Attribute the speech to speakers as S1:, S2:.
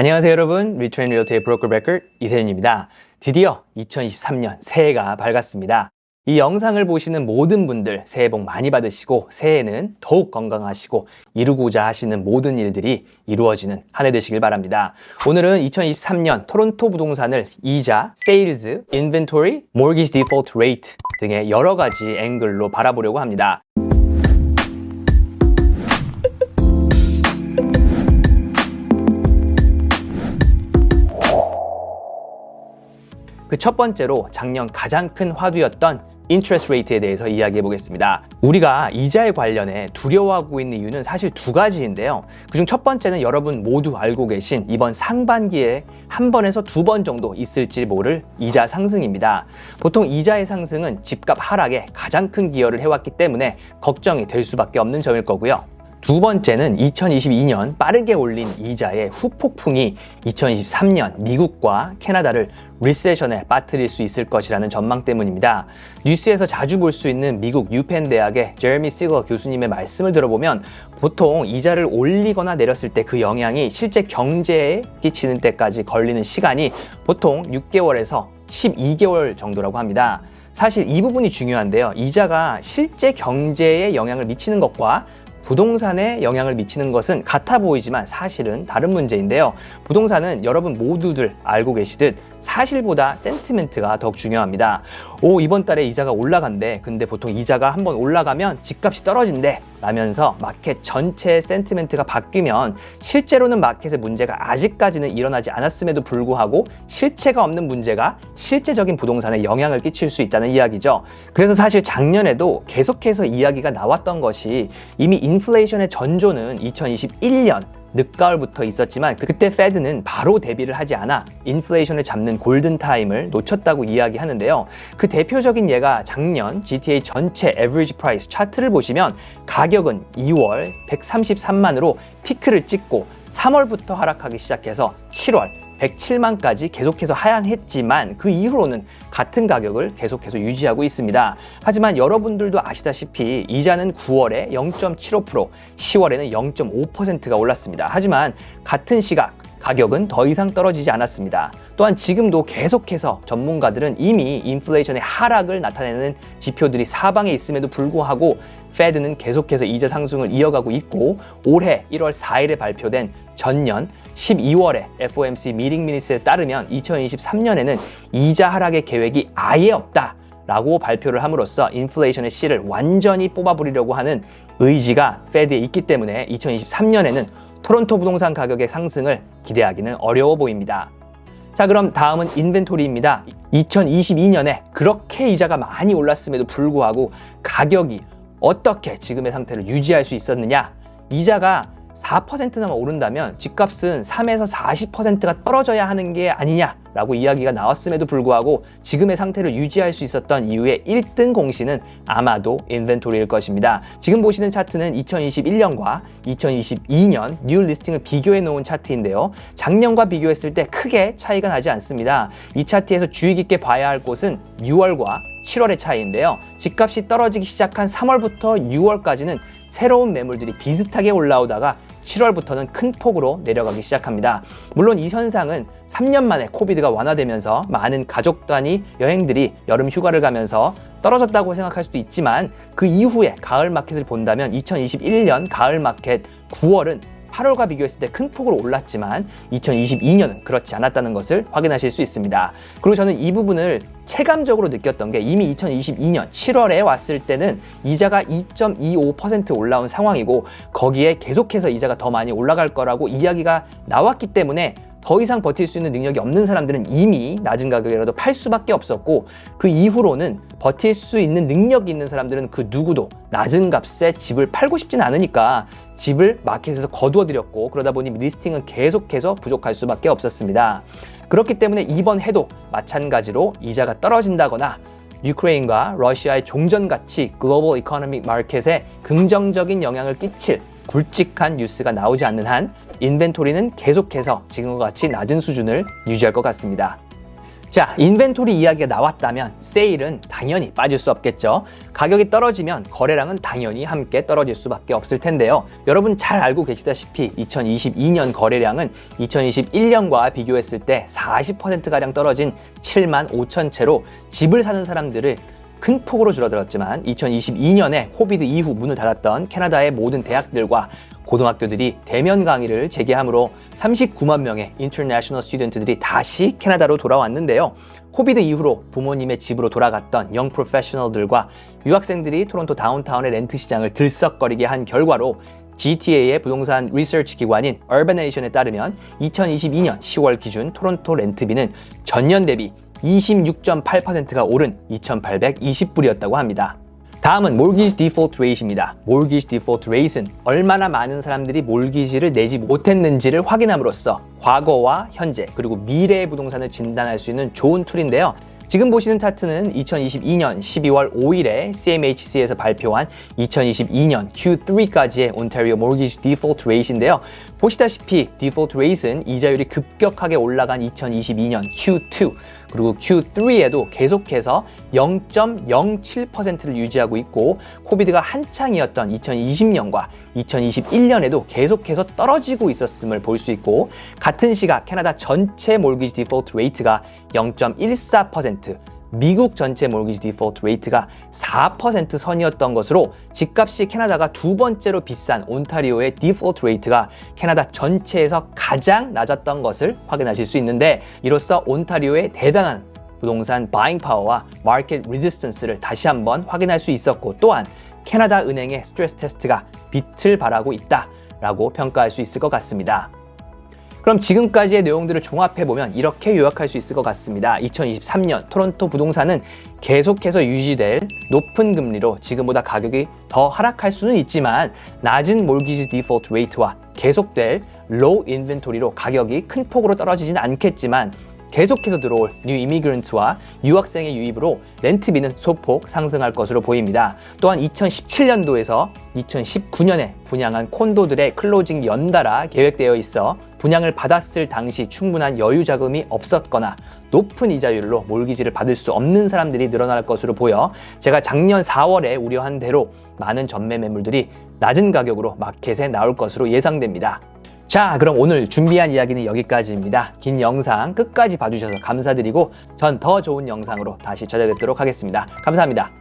S1: 안녕하세요 여러분 리트렌 리얼트의 브로커 브레커 이세윤입니다. 드디어 2023년 새해가 밝았습니다. 이 영상을 보시는 모든 분들 새해 복 많이 받으시고 새해에는 더욱 건강하시고 이루고자 하시는 모든 일들이 이루어지는 한 해 되시길 바랍니다. 오늘은 2023년 토론토 부동산을 이자, 세일즈, 인벤토리, 모기지 디폴트 레이트 등의 여러 가지 앵글로 바라보려고 합니다. 그 첫 번째로 작년 가장 큰 화두였던 인트레스 레이트에 대해서 이야기해 보겠습니다. 우리가 이자에 관련해 두려워하고 있는 이유는 사실 두 가지인데요. 그중 첫 번째는 여러분 모두 알고 계신 이번 상반기에 한 번에서 두 번 정도 있을지 모를 이자 상승입니다. 보통 이자의 상승은 집값 하락에 가장 큰 기여를 해왔기 때문에 걱정이 될 수밖에 없는 점일 거고요. 두 번째는 2022년 빠르게 올린 이자의 후폭풍이 2023년 미국과 캐나다를 리세션에 빠뜨릴 수 있을 것이라는 전망 때문입니다. 뉴스에서 자주 볼 수 있는 미국 유펜 대학의 제레미 시거 교수님의 말씀을 들어보면 보통 이자를 올리거나 내렸을 때 그 영향이 실제 경제에 끼치는 때까지 걸리는 시간이 보통 6개월에서 12개월 정도라고 합니다. 사실 이 부분이 중요한데요. 이자가 실제 경제에 영향을 미치는 것과 부동산에 영향을 미치는 것은 같아 보이지만 사실은 다른 문제인데요. 부동산은 여러분 모두들 알고 계시듯 사실보다 센티멘트가 더욱 중요합니다. 오, 이번 달에 이자가 올라간대. 근데 보통 이자가 한번 올라가면 집값이 떨어진대. 라면서 마켓 전체의 센티멘트가 바뀌면 실제로는 마켓의 문제가 아직까지는 일어나지 않았음에도 불구하고 실체가 없는 문제가 실제적인 부동산에 영향을 끼칠 수 있다는 이야기죠. 그래서 사실 작년에도 계속해서 이야기가 나왔던 것이 이미 인플레이션의 전조는 2021년 늦가을부터 있었지만 그때 페드는 바로 대비를 하지 않아 인플레이션을 잡는 골든타임을 놓쳤다고 이야기하는데요. 그 대표적인 예가 작년 GTA 전체 에버리지 프라이스 차트를 보시면 가격은 2월 133만으로 피크를 찍고 3월부터 하락하기 시작해서 7월 107만까지 계속해서 하향했지만 그 이후로는 같은 가격을 계속해서 유지하고 있습니다. 하지만 여러분들도 아시다시피 이자는 9월에 0.75%, 10월에는 0.5%가 올랐습니다. 하지만 같은 시각 가격은 더 이상 떨어지지 않았습니다. 또한 지금도 계속해서 전문가들은 이미 인플레이션의 하락을 나타내는 지표들이 사방에 있음에도 불구하고 페드는 계속해서 이자 상승을 이어가고 있고 올해 1월 4일에 발표된 전년 12월에 FOMC 미팅 미니스에 따르면 2023년에는 이자 하락의 계획이 아예 없다. 라고 발표를 함으로써 인플레이션의 씨를 완전히 뽑아버리려고 하는 의지가 페드에 있기 때문에 2023년에는 토론토 부동산 가격의 상승을 기대하기는 어려워 보입니다. 자, 그럼 다음은 인벤토리입니다. 2022년에 그렇게 이자가 많이 올랐음에도 불구하고 가격이 어떻게 지금의 상태를 유지할 수 있었느냐? 이자가 4%나만 오른다면 집값은 3에서 40%가 떨어져야 하는 게 아니냐라고 이야기가 나왔음에도 불구하고 지금의 상태를 유지할 수 있었던 이유의 1등 공신은 아마도 인벤토리일 것입니다. 지금 보시는 차트는 2021년과 2022년 뉴 리스팅을 비교해 놓은 차트인데요. 작년과 비교했을 때 크게 차이가 나지 않습니다. 이 차트에서 주의 깊게 봐야 할 곳은 6월과 7월의 차이인데요. 집값이 떨어지기 시작한 3월부터 6월까지는 새로운 매물들이 비슷하게 올라오다가 7월부터는 큰 폭으로 내려가기 시작합니다. 물론 이 현상은 3년 만에 코비드가 완화되면서 많은 가족 단위 여행들이 여름 휴가를 가면서 떨어졌다고 생각할 수도 있지만 그 이후에 가을 마켓을 본다면 2021년 가을 마켓 9월은 8월과 비교했을 때 큰 폭으로 올랐지만 2022년은 그렇지 않았다는 것을 확인하실 수 있습니다. 그리고 저는 이 부분을 체감적으로 느꼈던 게 이미 2022년 7월에 왔을 때는 이자가 2.25% 올라온 상황이고 거기에 계속해서 이자가 더 많이 올라갈 거라고 이야기가 나왔기 때문에 더 이상 버틸 수 있는 능력이 없는 사람들은 이미 낮은 가격이라도 팔 수밖에 없었고 그 이후로는 버틸 수 있는 능력이 있는 사람들은 그 누구도 낮은 값에 집을 팔고 싶진 않으니까 집을 마켓에서 거두어 들였고 그러다 보니 리스팅은 계속해서 부족할 수밖에 없었습니다. 그렇기 때문에 이번 해도 마찬가지로 이자가 떨어진다거나 유크레인과 러시아의 종전 같이 글로벌 이코노믹 마켓에 긍정적인 영향을 끼칠 굵직한 뉴스가 나오지 않는 한 인벤토리는 계속해서 지금과 같이 낮은 수준을 유지할 것 같습니다. 자, 인벤토리 이야기가 나왔다면 세일은 당연히 빠질 수 없겠죠. 가격이 떨어지면 거래량은 당연히 함께 떨어질 수밖에 없을 텐데요. 여러분 잘 알고 계시다시피 2022년 거래량은 2021년과 비교했을 때 40%가량 떨어진 7만 5천 채로 집을 사는 사람들을 큰 폭으로 줄어들었지만 2022년에 코비드 이후 문을 닫았던 캐나다의 모든 대학들과 고등학교들이 대면 강의를 재개함으로 39만 명의 인터내셔널 스튜던트들이 다시 캐나다로 돌아왔는데요. 코비드 이후로 부모님의 집으로 돌아갔던 영 프로페셔널들과 유학생들이 토론토 다운타운의 렌트 시장을 들썩거리게 한 결과로 GTA의 부동산 리서치 기관인 얼바네이션에 따르면 2022년 10월 기준 토론토 렌트비는 전년 대비 26.8%가 오른 2,820불이었다고 합니다. 다음은 몰기지 디폴트 레이트입니다. 몰기지 디폴트 레이트는 얼마나 많은 사람들이 몰기지를 내지 못했는지를 확인함으로써 과거와 현재 그리고 미래의 부동산을 진단할 수 있는 좋은 툴인데요. 지금 보시는 차트는 2022년 12월 5일에 CMHC에서 발표한 2022년 Q3까지의 온타리오 모기지 디폴트 레이트인데요. 보시다시피 디폴트 레이트는 이자율이 급격하게 올라간 2022년 Q2 그리고 Q3에도 계속해서 0.07%를 유지하고 있고 코비드가 한창이었던 2020년과 2021년에도 계속해서 떨어지고 있었음을 볼 수 있고 같은 시각 캐나다 전체 몰기지 디폴트 레이트가 0.14% 미국 전체 몰기지 디폴트 레이트가 4% 선이었던 것으로 집값이 캐나다가 두 번째로 비싼 온타리오의 디폴트 레이트가 캐나다 전체에서 가장 낮았던 것을 확인하실 수 있는데 이로써 온타리오의 대단한 부동산 바잉 파워와 마켓 리지스턴스를 다시 한번 확인할 수 있었고 또한 캐나다 은행의 스트레스 테스트가 빛을 발하고 있다라고 평가할 수 있을 것 같습니다. 그럼 지금까지의 내용들을 종합해 보면 이렇게 요약할 수 있을 것 같습니다. 2023년 토론토 부동산은 계속해서 유지될 높은 금리로 지금보다 가격이 더 하락할 수는 있지만 낮은 몰기지 디폴트 레이트와 계속될 로우 인벤토리로 가격이 큰 폭으로 떨어지진 않겠지만 계속해서 들어올 뉴 이미그런트와 유학생의 유입으로 렌트비는 소폭 상승할 것으로 보입니다. 또한 2017년도에서 2019년에 분양한 콘도들의 클로징 연달아 계획되어 있어 분양을 받았을 당시 충분한 여유 자금이 없었거나 높은 이자율로 몰기지를 받을 수 없는 사람들이 늘어날 것으로 보여 제가 작년 4월에 우려한 대로 많은 전매 매물들이 낮은 가격으로 마켓에 나올 것으로 예상됩니다. 자, 그럼 오늘 준비한 이야기는 여기까지입니다. 긴 영상 끝까지 봐주셔서 감사드리고 전 더 좋은 영상으로 다시 찾아뵙도록 하겠습니다. 감사합니다.